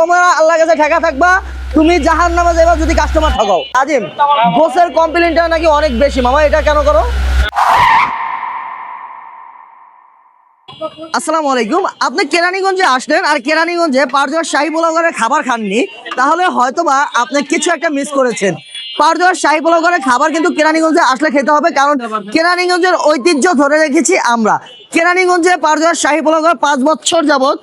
তোমরা আল্লাহ কাছে ঠেকা থাকবা, তুমি জাহান নামে যাবা যদি কাস্টমার ঠকাও। আজিম গোসের কমপ্লেনটা নাকি অনেক বেশি? মামা, এটা কেন করো? আসসালামু আলাইকুম। আপনি কেরানীগঞ্জে আসলেন আর কেরানীগঞ্জে পারজোয়ার শাহী পোলাওঘরের খাবার খাননি, তাহলে হয়তোবা আপনি কিছু একটা মিস করেছেন। পারজোয়ার শাহী পোলাওঘরের খাবার কিন্তু কেরানীগঞ্জে আসলে খেতে হবে, কারণ কেরানীগঞ্জের ঐতিহ্য ধরে রেখেছি আমরা। কেরানীগঞ্জে পারজোয়ার শাহী পোলাওঘর পাঁচ বছর যাবত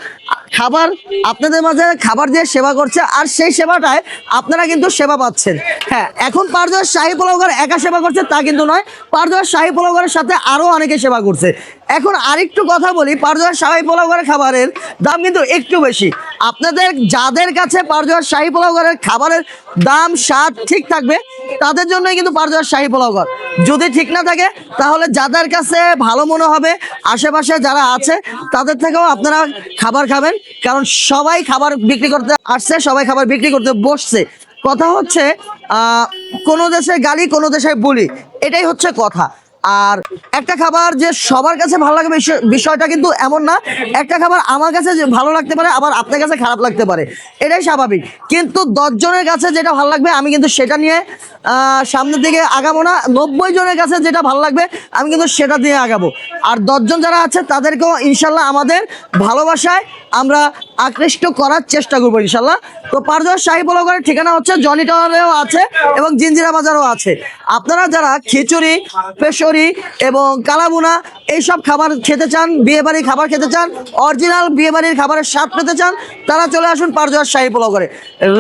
খাবার আপনাদের মাঝে খাবার দিয়ে সেবা করছে, আর সেই সেবাটায় আপনারা কিন্তু সেবা পাচ্ছেন। হ্যাঁ এখন পারজোয়ার শাহী পোলাওঘর একা সেবা করছে, তা কিন্তু নয়। পারজোয়ার শাহী পোলাওঘরের সাথে আরও অনেকে সেবা করছে। এখন আরেকটু কথা বলি পারজোয়ার শাহী পোলাওঘরের খাবারের দাম কিন্তু একটু বেশি। আপনাদের যাদের কাছে পারজোয়ার শাহী পোলাওঘরের খাবারের দাম, স্বাদ ঠিক থাকবে, তাদের জন্যই কিন্তু পারজোয়ার শাহী পোলাওঘর যদি ঠিক না থাকে, তাহলে যাদের কাছে ভালো মনে হবে আশেপাশে যারা আছে, তাদের থেকেও আপনারা খাবার খাবেন, কারণ সবাই খাবার বিক্রি করতে আসছে, সবাই খাবার বিক্রি করতে বসছে। কথা হচ্ছে কোনো দেশে গালি, কোনো দেশে বলি। এটাই হচ্ছে কথা। আর একটা খাবার যে সবার কাছে ভালো লাগবে বিষয়- বিষয়টা কিন্তু এমন না। একটা খাবার আমার কাছে ভালো লাগতে পারে, আবার আপনার কাছে খারাপ লাগতে পারে। এটাই স্বাভাবিক। কিন্তু দশজনের কাছে যেটা ভালো লাগবে, আমি কিন্তু সেটা নিয়ে সামনের দিকে আগাবো না। নব্বই জনের কাছে যেটা ভালো লাগবে, আমি কিন্তু সেটা দিয়ে আগাবো। আর দশজন যারা আছে, তাদেরকেও ইনশাল্লাহ আমাদের ভালোবাসায় আমরা আকৃষ্ট করার চেষ্টা করব ইনশাল্লাহ। তো পারদর শাহী পোলাওঘরের ঠিকানা হচ্ছে জনি টাওয়ারেও আছে এবং জিঞ্জিরা বাজারও আছে। আপনারা যারা খিচুড়ি, পেশরি এবং কালাবুনা এইসব খাবার খেতে চান, বিয়েবাড়ির খাবার খেতে চান, অরিজিনাল বিয়েবাড়ির খাবারের স্বাদ পেতে চান, তারা চলে আসুন পারজোয়ার শাহী করে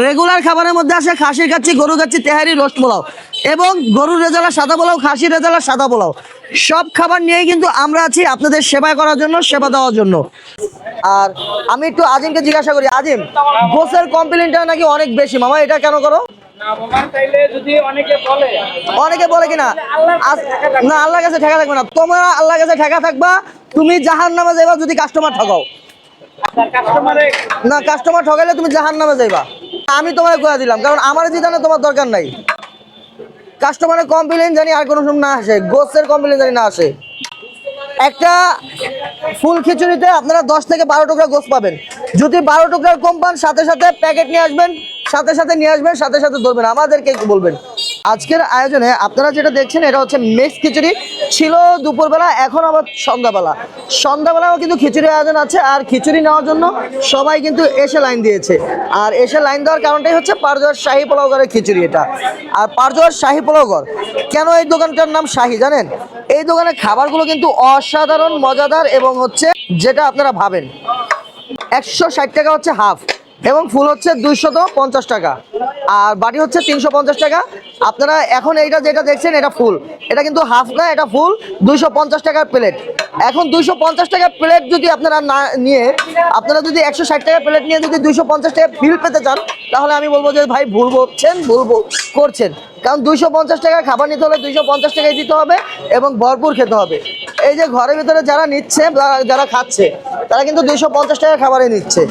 রেগুলার খাবারের মধ্যে আসে খাসির কাচ্ছি গরু কাচ্ছি তেহারি, রোস্ট পোলাও এবং গরুর রেজালা সাদা পোলাও, খাসির রেজালা সাদা পোলাও। সব খাবার নিয়েই কিন্তু আমরা আছি আপনাদের সেবা করার জন্য, সেবা দেওয়ার জন্য। আর আমি একটু আজিমকে জিজ্ঞাসা করি আজিম গোসের কমপ্লেনটা নাকি অনেক বেশি? মামা এটা কেন করো? অনেকে বলে। কিনা? না আল্লাহর কাছে ঠেকা থাকবে না। তোমরা আল্লাহর কাছে ঠেকা থাকবা তুমি জাহান নামে যাইবা যদি কাস্টমার ঠকাও। তার না কাস্টমার ঠকাইলে তুমি জাহান নামে যাইবা। আমি তোমায় কয়ে দিলাম কারণ আমার জিতানে তোমার দরকার নাই। কাস্টমারের কমপ্লেন জানি আর কোনো সময় না আসে গোসের কমপ্লেন জানি না আসে। একটা ফুল খিচুড়িতে আপনারা দশ থেকে বারো টুকরা গোস পাবেন। যদি বারো টুকরার কম পান, সাথে সাথে প্যাকেট নিয়ে আসবেন, সাথে সাথে নিয়ে আসবেন, সাথে সাথে ধরবেন। আমাদেরকে একটু বলবেন। আজকের আয়োজনে আপনারা যেটা দেখছেন, এটা হচ্ছে মিক্স খিচুড়ি। ছিল দুপুরবেলা, এখন আবার সন্ধ্যাবেলা। সন্ধ্যাবেলাও কিন্তু খিচুড়ি আয়োজন আছে, আর খিচুড়ি নেওয়ার জন্য সবাই কিন্তু এসে লাইন দিয়েছে। আর এসে লাইন দেওয়ার কারণটাই হচ্ছে পারজোয়ার শাহী পোলাওগড়ের খিচুড়ি এটা। আর পারজোয়ার শাহী পোলাওগড় কেন এই দোকানটার নাম শাহী জানেন? এই দোকানের খাবারগুলো কিন্তু অসাধারণ, মজাদার এবং হচ্ছে যেটা আপনারা ভাবেন। একশো ষাট টাকা হচ্ছে হাফ। এবং ফুল হচ্ছে দুইশত পঞ্চাশ টাকা। আর বাটি হচ্ছে তিনশো পঞ্চাশ টাকা। আপনারা এখন এইটা যেটা দেখছেন, এটা ফুল। এটা কিন্তু হাফ না এটা ফুল। দুইশো পঞ্চাশ টাকার প্লেট। এখন দুইশো পঞ্চাশ টাকার প্লেট যদি আপনারা না নিয়ে, আপনারা যদি একশো ষাট টাকার প্লেট নিয়ে যদি দুইশো পঞ্চাশ টাকা বিল পেতে চান, তাহলে আমি বলব যে ভাই ভুল বলছেন, ভুল করছেন। কারণ দুইশো পঞ্চাশ টাকার খাবার নিতে হলে দুইশো পঞ্চাশ টাকাই দিতে হবে এবং ভরপুর খেতে হবে। এই যে ঘরের ভিতরে যারা নিচ্ছে যারা খাচ্ছে, তারা কিন্তু দুইশো পঞ্চাশ টাকার খাবারই নিচ্ছে।